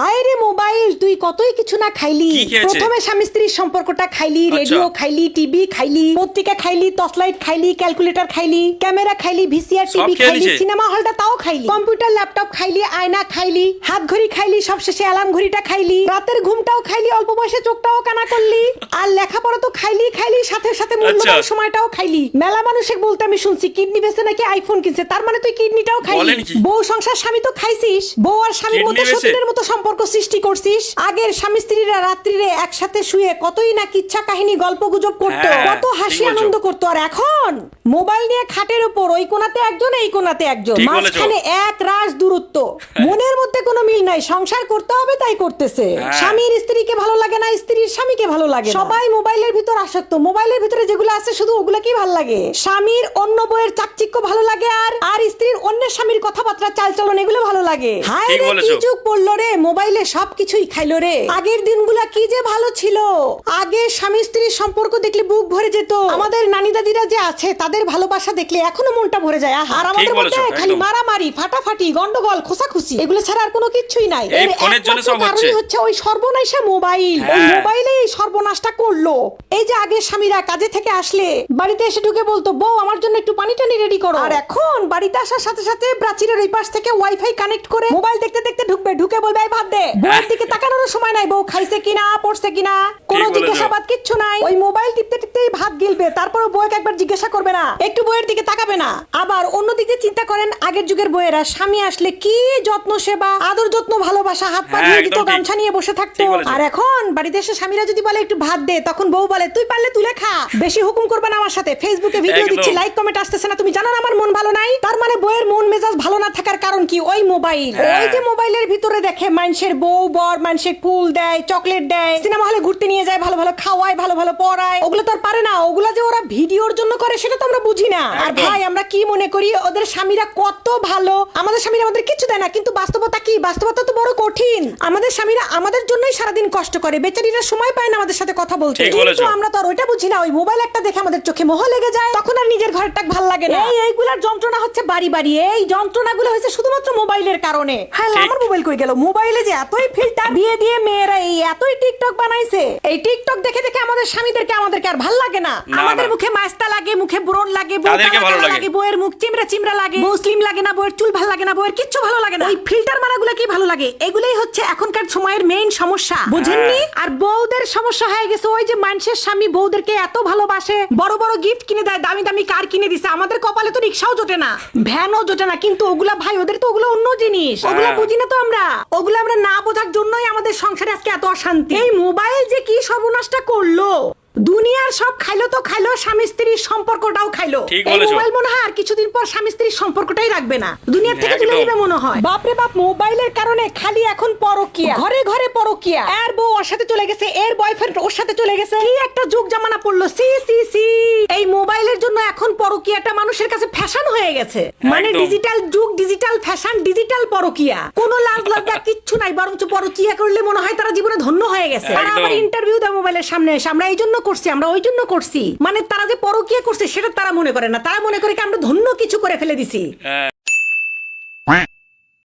হায় রে মোবাইল তুই কতই কিছু না খাইলি কি খেয়েছে? প্রথমে স্বামী স্ত্রীর সম্পর্কটা খাইলি আচ্ছা। রেডিও খাইলি টিভি খাইলি পত্রিকা খাইলি টর্চলাইট খাইলি ক্যালকুলেটর খাইলি ক্যামেরা খাইলি ভিসিআর সব টিভি খেয়ে খাইলি নিছে। সিনেমা হলটা তাও খাইলি কম্পিউটার ল্যাপটপ খাইলি আয়না খাইলি হাত ঘড়ি খাইলি সবশেষে অ্যালার্ম ঘড়িটা খাইলি রাতের ঘুমটাও খাইলি অল্প বয়সে চোখটাও কানা করলি আর লেখাপড়া তো খাইলি খাইলি সাথে সাথে মূল্যবান আচ্ছা। সময়টাও খাইলি মেলা মানুষে বলতে আমি শুনছি কিডনি বেছে নাকি আইফোন কিনছে তার মানে তুই কিডনিটাও খাইলি বলেন কি? বউ সংসার স্বামী তো খাইছিস বউ আর স্বামীর বেচে? সতীনের মতো সম্পর্ক সৃষ্টি করছিস? আগের স্বামী স্ত্রীরা রাত্রিরে একসাথে শুয়ে কতই না কিচ্ছা কাহিনী গল্প গুজব করতো হ্যাঁ, কত হাসি আনন্দ করতো। আর এখন মোবাইল নিয়ে খাটের উপর ওই কোনাতে একজন এই কোনাতে একজন। মাঝখানে এক রাশ দূরত্ব। মনের মধ্যে কোনো মিল নাই। সংসার করতে হবে তাই করতেছে। হ্যাঁ। স্বামীর স্ত্রীকে ভালো লাগে না স্ত্রীর স্বামীকে ভালো লাগে সবাই মোবাইলের ভিতর আসক্ত। মোবাইলের ভিতরে যেগুলো আছে শুধু ওগুলো কি ভালো লাগে। স্বামীর অন্য বইয়ের চাকচিক্য ভালো লাগে আর আর স্ত্রীর অন্যের স্বামীর কথাবার্তা চালচলন এগুলো ভালো লাগে হায় ঠিক রে কি বলেছ। যুগ পড়ল রে মোবাইলে সবকিছুই খাইলো রে আগের দিনগুলা কি যে ভালো ছিল আগে স্বামী স্ত্রীর সম্পর্ক দেখলে বুক ভরে যেত আমাদের নানি দাদিরা যে আছে তাদের ভালোবাসা দেখলে এখনও মনটা ভরে যায় আহা। আর আমাদের বলেছ, মধ্যে খালি একদম। মারামারি ফাটাফাটি গন্ডগোল খোসাখুসি এগুলো ছাড়া আর কোনো কিচ্ছুই নাই এই এর ফোনের জন্য একমাত্র সব হচ্ছে। কারণই হচ্ছে ওই সর্বনাশা মোবাইল ওই হ্যাঁ। মোবাইলে এই সর্বনাশটা করল এই যে আগে স্বামীরা কাজে থেকে আসলে বাড়িতে এসে ঢুকে বলতো বউ আমার জন্য একটু পানি টানি রেডি করো আর এখন বাড়িতে আসার সাথে সাথে প্রাচীরের ওই পাশ থেকে ওয়াইফাই কানেক্ট করে মোবাইল দেখতে দেখতে ঢুকবে ঢুকে বলবে ভাত দে। বউয়ের দিকে তাকানোর সময় নাই বউ খাইছে কিনা পড়ছে কিনা কোনো জিজ্ঞাসাবাদ কিচ্ছু নাই। ওই মোবাইল টিপতে টিপতেই ভাত গিলবে তারপর বউকে একবার জিজ্ঞাসা করবে না। একটু বইয়ের দিকে তাকাবে না। আবার অন্যদিকে চিন্তা করেন আগের যুগের বইয়েরা স্বামী আসলে কি যত্ন সেবা আদর যত্ন ভালোবাসা হাত পা হ্যাঁ, ধুয়ে দিত গামছা নিয়ে বসে থাকতো। আর এখন বাড়িতে এসে স্বামীরা যদি বলে একটু ভাত দে তখন বউ বলে তুই পারলে তুলে খা। বেশি হুকুম করবে না আমার সাথে। ফেসবুকে ভিডিও। দিচ্ছি লাইক কমেন্ট আসতেছে না। তুমি জানো না আমার মন ভালো নাই? তার মানে বইয়ের মন মেজাজ ভালো না থাকার কারণ কি? ওই মোবাইল। হ্যাঁ। ওই যে মোবাইলের ভিতরে দেখে মানুষের বউ বর মানুষের ফুল দেয় চকলেট দেয় সিনেমা হলে ঘুরতে নিয়ে যায় ভালো ভালো খাওয়ায় ভালো ভালো পড়ায়। ওগুলো তো আর পারে না। ওগুলো যে ওরা ভিডিওর জন্য করে সেটা তো আমরা বুঝি না। আর ভাই আমরা কি মনে করি ওদের স্বামীরা কত ভালো। আমাদের স্বামীরা আমাদের কিছু দেয় না কিন্তু বাস্তবতা কি? বাস্তবতা তো বড় কঠিন। আমাদের স্বামীরা আমাদের জন্যই সারাদিন কষ্ট করে। বেচারিরা সময় পায় না আমাদের সাথে কথা বলতে। কিন্তু আমরা তো আর ওইটা বুঝি না। ওই মোবাইল একটা দেখে আমাদের চোখে মোহ লেগে যায়। তখন আর নিজের ঘরটা ভালো লাগে না। এই এইগুলার যন্ত্রণা হচ্ছে বাড়ি বাড়ি এই যন্ত্রণাগুলো হয়েছে শুধুমাত্র মোবাইলের কারণে। হ্যাঁ আমার মোবাইল কই গেল? মোবাইলে যে এতই ফিল্টার দিয়ে দিয়ে মেয়েরা এই এতই টিকটক বানাইছে। এই টিকটক দেখে দেখে আমাদের স্বামীদেরকে আমাদেরকে আর ভালো লাগে না। আমাদের মুখে মাস্তা লাগে মুখে ব্রণ লাগে লাগে। বউয়ের মুখ চিমড়া চিমড়া লাগে মুসলিম লাগে না বউয়ের চুল ভালো লাগে না বউয়ের কিচ্ছু ভালো লাগে না। ওই ফিল্টার মারাগুলো কি ভালো লাগে? এগুলোই হচ্ছে এখনকার সময়ের মেইন সমস্যা। বুঝেননি? আর বউদের সমস্যা হয়ে গেছে ওই যে মানুষের স্বামী বউদেরকে এত ভালোবাসে বড় বড় গিফট কিনে দেয় দামি দামি কার কিনে দিছে আমাদের কপালে তো রিক্সাও জোটে না। ভ্যানও জোটে না কিন্তু ওগুলা ভাই ওদের তো ওগুলো অন্য জিনিস। ওগুলা হ্যাঁ। বুঝি না তো আমরা। ওগুলো আমরা না বোঝার জন্যই আমাদের সংসারে আজকে এত অশান্তি। এই মোবাইল যে কি সর্বনাশটা করল? দুনিয়ার সব খাইলো তো খাইলো স্বামী স্ত্রীর সম্পর্কটাও খাইলো। এই মোবাইল মনে হয় আর কিছুদিন পর স্বামী স্ত্রীর সম্পর্কটাই রাখবে না। দুনিয়ার থেকে তুলে। দিবে মনে হয়। বাপরে বাপ মোবাইলের কারণে খালি এখন পরকিয়া। ঘরে ঘরে পরকিয়া। এর বউ ওর সাথে চলে গেছে এর বয়ফ্রেন্ড ওর সাথে চলে গেছে। কি একটা যুগ জামানা পড়ল। C C C. এই মোবাইলের জন্য এখন পরকিয়াটা মানুষের কাছে ফ্যাশন হয়ে গেছে। মানে ডিজিটাল যুগ ডিজিটাল ফ্যাশন ডিজিটাল পরকিয়া। কোনো লাজ লজ্জা কিচ্ছু নাই বরঞ্চ পরকিয়া করলে মনে হয় তারা জীবনে ধন্য হয়ে গেছে। একদম। আবার ইন্টারভিউ দেয় মোবাইলের সামনে এসে আমরা এই জন্য করছি আমরা ওই জন্য করছি। মানে তারা যে পরকিয়া করছে সেটা তারা মনে করে না। তারা মনে করে কি আমরা ধন্য কিছু করে ফেলে দিছি। হ্যাঁ।